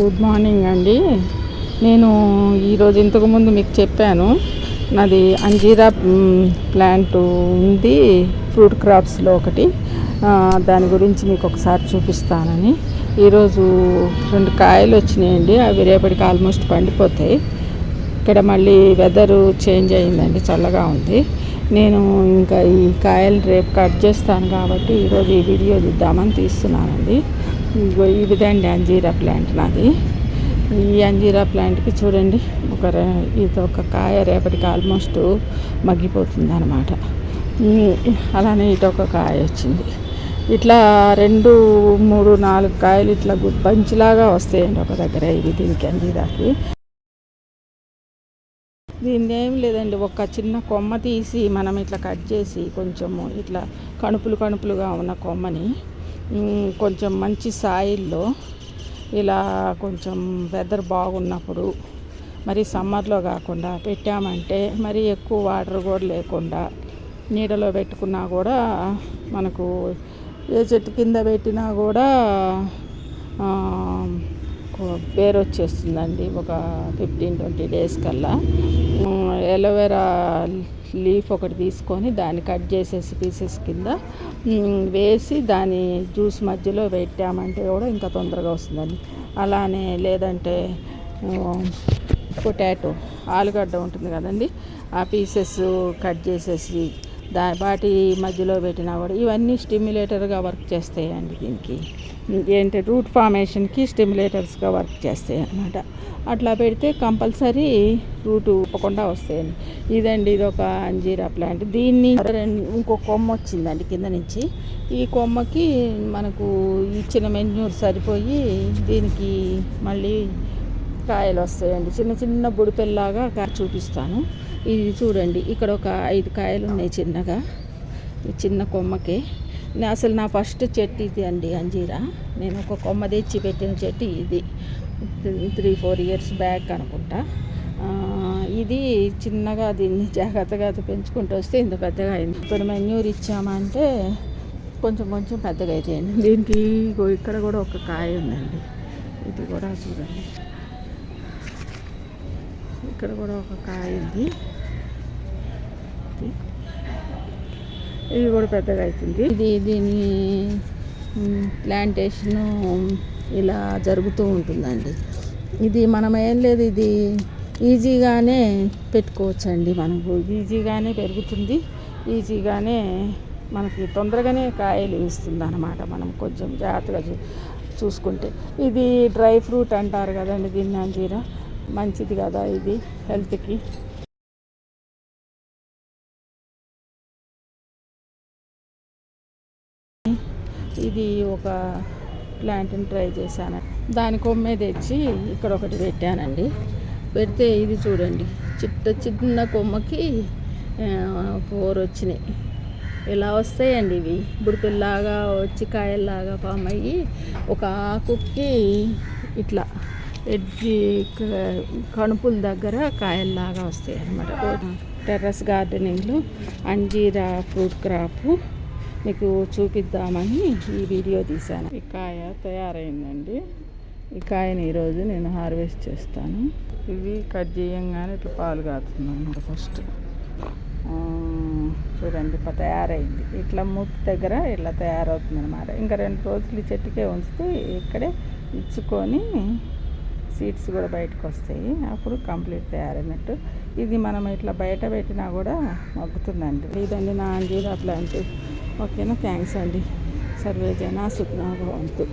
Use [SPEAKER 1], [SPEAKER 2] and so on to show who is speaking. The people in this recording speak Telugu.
[SPEAKER 1] గుడ్ మార్నింగ్ అండి. నేను ఈరోజు ఇంతకుముందు మీకు చెప్పాను. నాది అంజీరా ప్లాంట్ ఉంది ఫ్రూట్ క్రాప్స్లో ఒకటి. దాని గురించి మీకు ఒకసారి చూపిస్తానని. ఈరోజు రెండు కాయలు వచ్చినాయండి. అవి రేపటికి ఆల్మోస్ట్ పండిపోతాయి. ఇక్కడ మళ్ళీ వెదరు చేంజ్ అయిందండి చల్లగా ఉంది. నేను ఇంకా ఈ కాయలు రేపు కట్ చేస్తాను కాబట్టి ఈరోజు ఈ వీడియో తీద్దామని తీస్తున్నానండి. ఇదిగో ఈ విధంగా అంజీరా ప్లాంట్ నాది ఈ అంజీరా ప్లాంట్కి చూడండి ఒక రే- ఇది ఒక కాయ రేపటికి ఆల్మోస్ట్ మగ్గిపోతుంది అనమాట అలానే ఇటు ఒక కాయ వచ్చింది. ఇట్లా రెండు మూడు నాలుగు కాయలు ఇట్లా బంచిలాగా వస్తాయండి ఒక దగ్గర ఇది దీనికి అంజీరాకి. దీన్ని ఏం లేదండి ఒక చిన్న కొమ్మ తీసి మనం ఇట్లా కట్ చేసి కొంచెము ఇట్లా కణుపులు కణుపులుగా ఉన్న కొమ్మని కొంచెం మంచి సాయిల్లో ఇలా కొంచెం వెదర్ బాగున్నప్పుడు మరి సమ్మర్లో కాకుండా పెట్టామంటే మరి ఎక్కువ వాటర్ కూడా లేకుండా నీడలో పెట్టుకున్నా కూడా మనకు ఏ చెట్టు కింద పెట్టినా కూడా ఆ, వచ్చేస్తుందండి ఒక ఫిఫ్టీన్ ట్వంటీ డేస్ కల్లా. ఎలోవెరా లీఫ్ ఒకటి తీసుకొని దాన్ని కట్ చేసేసి పీసెస్ కింద వేసి దాని జ్యూస్ మధ్యలో పెట్టామంటే కూడా ఇంకా తొందరగా వస్తుందండి. అలానే లేదంటే పొటాటో ఆలుగడ్డ ఉంటుంది కదండి ఆ పీసెస్ కట్ చేసేసి దా వాటి మధ్యలో పెట్టినా కూడా ఇవన్నీ స్టిమ్యులేటర్గా వర్క్ చేస్తాయండి దీనికి. ఏంటి రూట్ ఫార్మేషన్కి స్టిమ్యులేటర్స్గా వర్క్ చేస్తాయి అన్నమాట. అట్లా పెడితే కంపల్సరీ రూట్ ఊపకుండా వస్తాయండి. ఇదండి ఇది ఒక అంజీరా ప్లాంట్. దీన్ని ఇంకో కొమ్మ వచ్చిందండి కింద నుంచి. ఈ కొమ్మకి మనకు ఇచ్చిన మెన్యూర్ సరిపోయి దీనికి మళ్ళీ కాయలు వస్తాయండి. చిన్న చిన్న బుడిపెల్లాగా కాయ చూపిస్తాను. ఇది చూడండి ఇక్కడ ఒక ఐదు కాయలు ఉన్నాయి చిన్నగా. చిన్న కొమ్మకి. నేను అసలు నా ఫస్ట్ చెట్టు ఇది అండి అంజీరా. నేను ఒక కొమ్మ తెచ్చి పెట్టిన చెట్టు ఇది. త్రీ ఫోర్ ఇయర్స్ బ్యాక్ అనుకుంటా. ఇది చిన్నగా దీన్ని జాగ్రత్తగా పెంచుకుంటూ వస్తే ఇంత పెద్దగా అయింది. ఇప్పుడు మెన్యూర్ ఇచ్చామంటే కొంచెం కొంచెం పెద్దగా అయితే దీనికి ఇక్కడ కూడా ఒక కాయ ఉందండి. ఇది కూడా చూడండి. ఇక్కడ కూడా ఒక కాయ ఉంది. ఇది. కూడా పెద్దగా అవుతుంది. ఇది దీని ప్లాంటేషను ఇలా జరుగుతూ ఉంటుందండి. ఇది మనం ఏం లేదు ఇది ఈజీగానే పెట్టుకోవచ్చండి మనకు ఈజీగానే పెరుగుతుంది. ఈజీగానే మనకి తొందరగానే కాయలు ఇస్తుంది అనమాట మనం కొంచెం జాగ్రత్తగా చూసుకుంటే. ఇది డ్రై ఫ్రూట్ అంటారు కదండి దీన్ని అంజీరా మంచిది కదా ఇది హెల్త్కి. ఇది ఒక ప్లాంట్ని ట్రై చేశాను. దాని కొమ్మే తెచ్చి ఇక్కడ ఒకటి పెట్టానండి. పెడితే ఇది చూడండి చిట్ట చిన్న కొమ్మకి ఫోర్ వచ్చినాయి. ఇలా వస్తాయండి ఇవి? బుడిపిల్లాగా వచ్చి కాయల్లాగా ఫామ్ అయ్యి ఒక ఆకుకి ఇట్లా ఎడ్జి కణుపుల దగ్గర కాయల్లాగా వస్తాయి అన్నమాట. టెర్రస్ గార్డెనింగ్లో అంజీరా ఫ్రూట్ క్రాప్ మీకు చూపిద్దామని ఈ వీడియో తీశాను. ఈ కాయ తయారైందండి. ఈ కాయని ఈరోజు నేను హార్వెస్ట్ చేస్తాను. ఇవి కట్ చేయంగానే ఇట్లా పాలు అన్నమాట ఫస్ట్. చూడండి తయారైంది. ఇట్లా మూతి దగ్గర ఇట్లా తయారవుతుంది అనమాట ఇంకా రెండు రోజులు ఈ చెట్టుకే ఉంచితే ఇక్కడే ఇచ్చుకొని సీడ్స్ కూడా బయటకు వస్తాయి అప్పుడు కంప్లీట్ తయారైనట్టు. ఇది మనం ఇట్లా బయట పెట్టినా కూడా మగ్గుతుందండి. ఇదండి నా అంజీరా ప్లాంట్. ఓకేనా? థ్యాంక్స్ అండి. సర్వే జన సుఖనా భవంతు